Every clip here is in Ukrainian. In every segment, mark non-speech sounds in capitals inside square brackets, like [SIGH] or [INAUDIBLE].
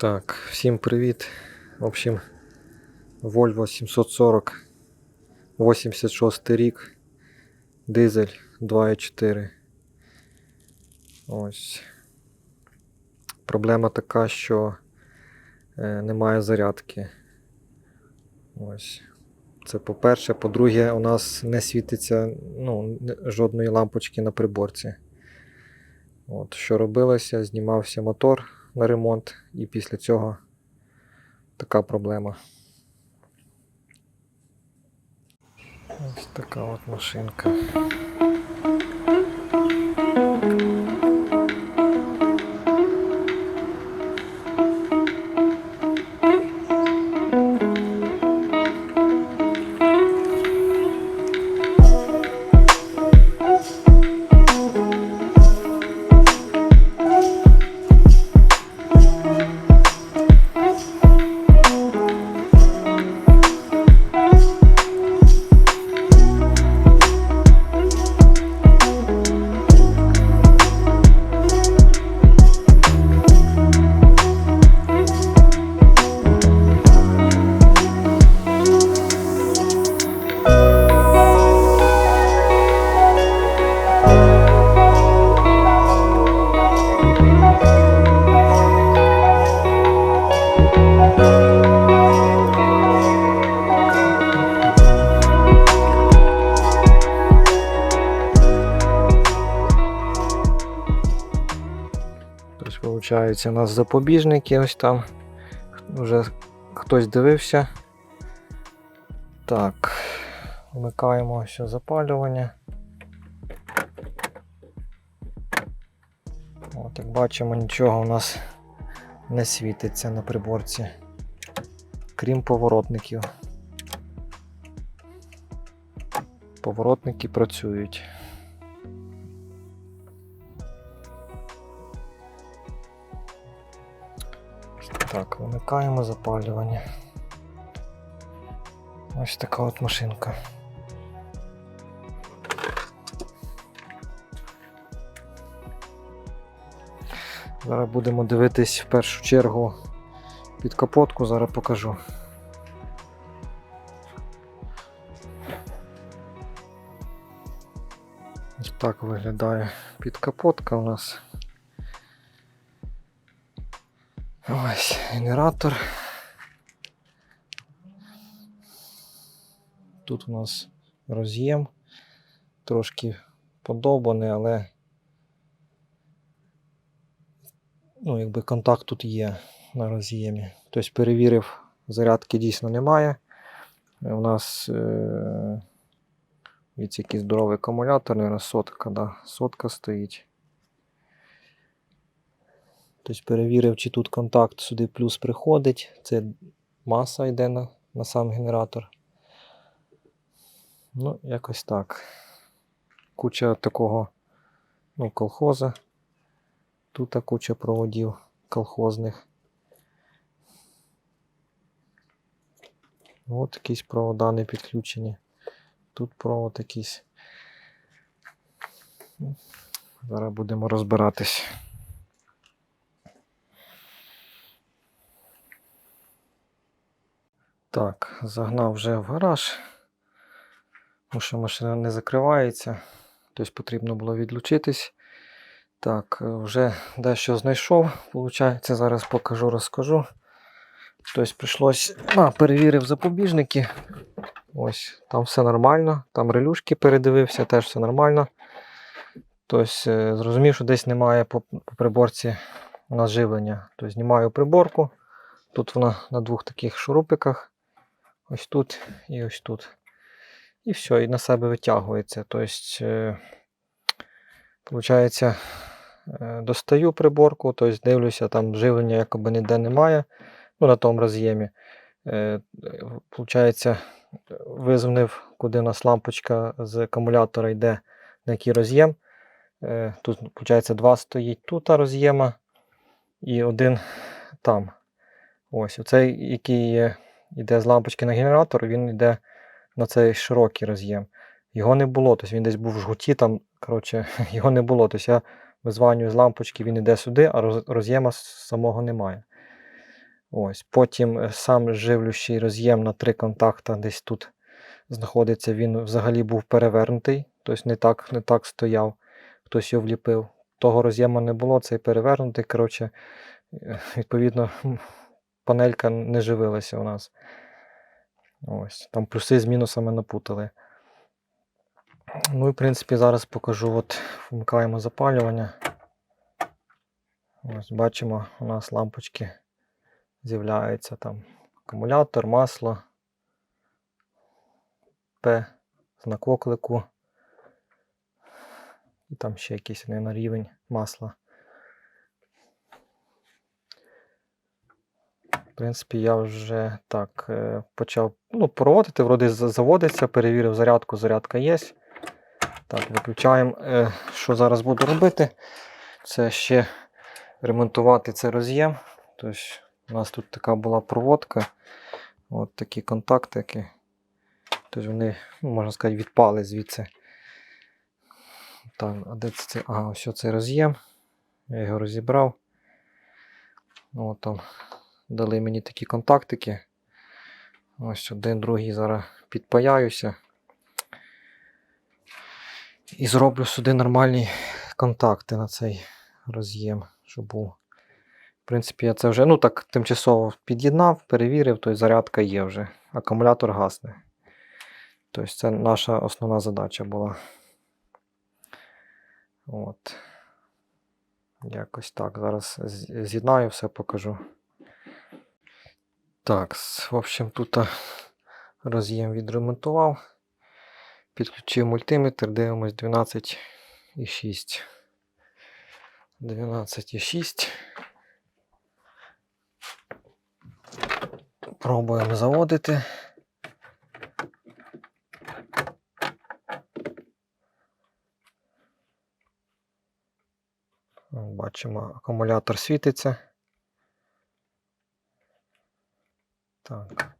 Так, всім привіт. В общем, Volvo 740, 86 рік, дизель 2.4. Ось. Проблема така, що е, немає зарядки. Ось. Це по-перше. По-друге, у нас не світиться ну, жодної лампочки на приборці. От, що робилося, знімався мотор на ремонт, і після цього така проблема. Ось така от машинка. Виходить, у нас запобіжники ось там. Вже хтось дивився. Так, вмикаємо ще запалювання. От, як бачимо, нічого у нас не світиться на приборці, крім поворотників. Поворотники працюють. Так, вимикаємо запалювання. Ось така от машинка. Зараз будемо дивитись в першу чергу під капотку, зараз покажу. Ось так виглядає підкапотка у нас. Ось генератор. Тут у нас роз'єм, трошки подовбаний, але ну, якби контакт тут є на роз'ємі. Тобто перевірив, зарядки дійсно немає. Е, У нас е- від який здоровий акумулятор, наверное, сотка, да, сотка стоїть. Тобто перевірив, чи тут контакт сюди плюс приходить. Це маса йде на, на сам генератор. Ну, якось так. Куча такого ну, колхоза. Тут куча проводів колхозних. От якісь провода не підключені. Тут провод якийсь. Ну, Зараз будемо розбиратись. Так, загнав вже в гараж, тому що машина не закривається, тобто потрібно було відлучитись. Так, е, вже дещо знайшов, виходить, зараз покажу, розкажу. Тобто прийшлось, а, перевірив запобіжники. Ось, там все нормально, там релюшки передивився, теж все нормально. Тобто, е, зрозумів, що десь немає по, по приборці у нас живлення. Тобто знімаю приборку. Тут вона на двох таких шурупиках. Ось тут і ось тут. І все, і на себе витягується. Тобто, е, получається, е, достаю приборку, тобто дивлюся, там живлення якоби ніде немає. Ну, на тому роз'ємі. Е, Получається, визвонив, куди у нас лампочка з акумулятора йде, на який роз'єм. Е, Тут, виходить, два стоїть тут роз'єма і один там. Ось, оцей, який є, йде з лампочки на генератор, він йде на цей широкий роз'єм. Його не було, тобто він десь був в жгуті, там, коротше, [LAUGHS] його не було. Тобто я визванюю з лампочки, він йде сюди, а роз- роз'єма самого немає. Ось. Потім е, сам живлющий роз'єм на три контакта десь тут знаходиться. Він взагалі був перевернутий, тобто не так, не так стояв, хтось його вліпив. Того роз'єму не було, цей перевернутий. Коротше, е, відповідно, [LAUGHS] панелька не живилася у нас. Ось. Там плюси з мінусами напутали. Ну і в принципі зараз покажу, от вмикаємо запалювання. Ось бачимо, у нас лампочки з'являються там акумулятор, масло, П, знак оклику. І там ще якийсь не на рівень масла. Принципі, я вже так е, почав ну, проводити, вроді заводиться, перевірив зарядку, зарядка є. Так, виключаємо. Е, Що зараз буду робити? Це ще ремонтувати цей роз'єм. Тобто, у нас тут така була проводка. От такі контактики. Тобто вони, ну, можна сказати, відпали звідси. Так, а де це? Ага, ось цей роз'єм. Я його розібрав. От там дали мені такі контактики. Ось один, другий зараз підпаяюся. І зроблю сюди нормальні контакти на цей роз'єм, щоб був. В принципі, я це вже ну так тимчасово під'єднав, перевірив, то зарядка є вже. Акумулятор гасне. Тобто це наша основна задача була. От. Якось так. Зараз з'єднаю, все покажу. Так, в общем, тут роз'єм відремонтував. Підключив мультиметр, дивимось 12,6. 12,6. Пробуємо заводити. Бачимо, акумулятор світиться. Так.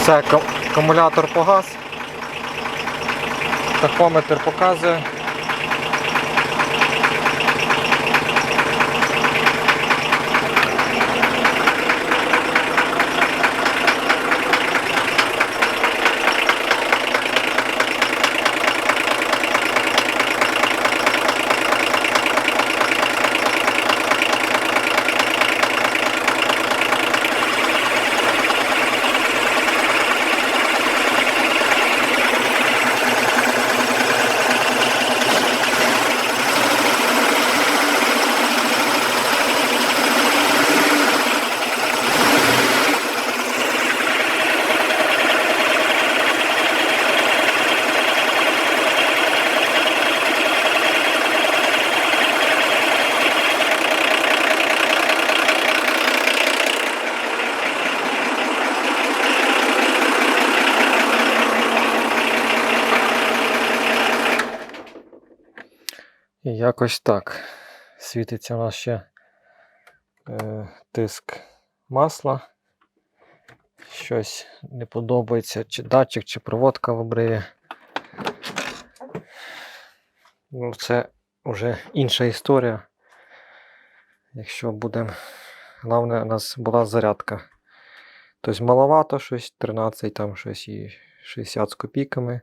Все, акумулятор погас. Тахометр показує. І якось так. Світиться у нас ще е, тиск масла. Щось не подобається, чи датчик, чи проводка в обриві. Ну, це вже інша історія. Якщо будемо. Головне, у нас була зарядка. Тобто маловато щось, 13, там щось і 60 з копійками.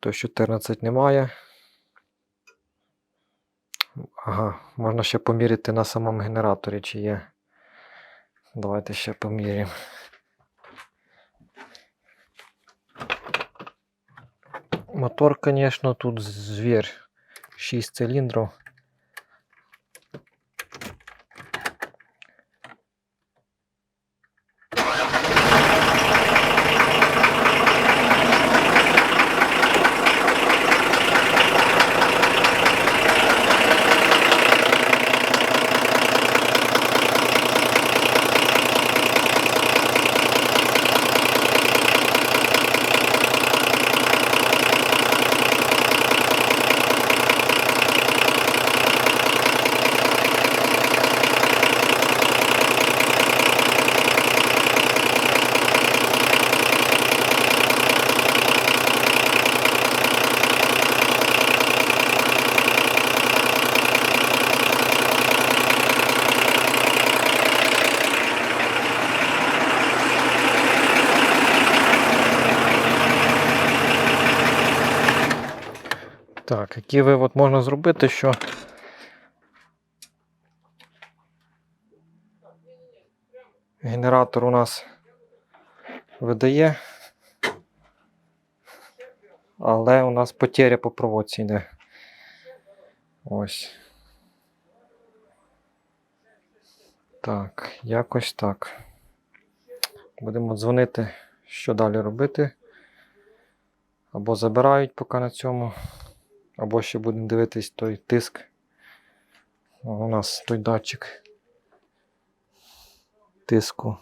То 14 немає. Ага, можна ще поміряти на самому генераторі, чи є. Давайте ще поміряємо. Мотор, звісно, тут звір. 6 циліндрів. Так, який вивод можна зробити, що генератор у нас видає, але у нас потеря по проводці йде. Ось. Так, якось так. Будемо дзвонити, що далі робити. Або забирають поки на цьому, або ще будемо дивитись той тиск. У нас той датчик тиску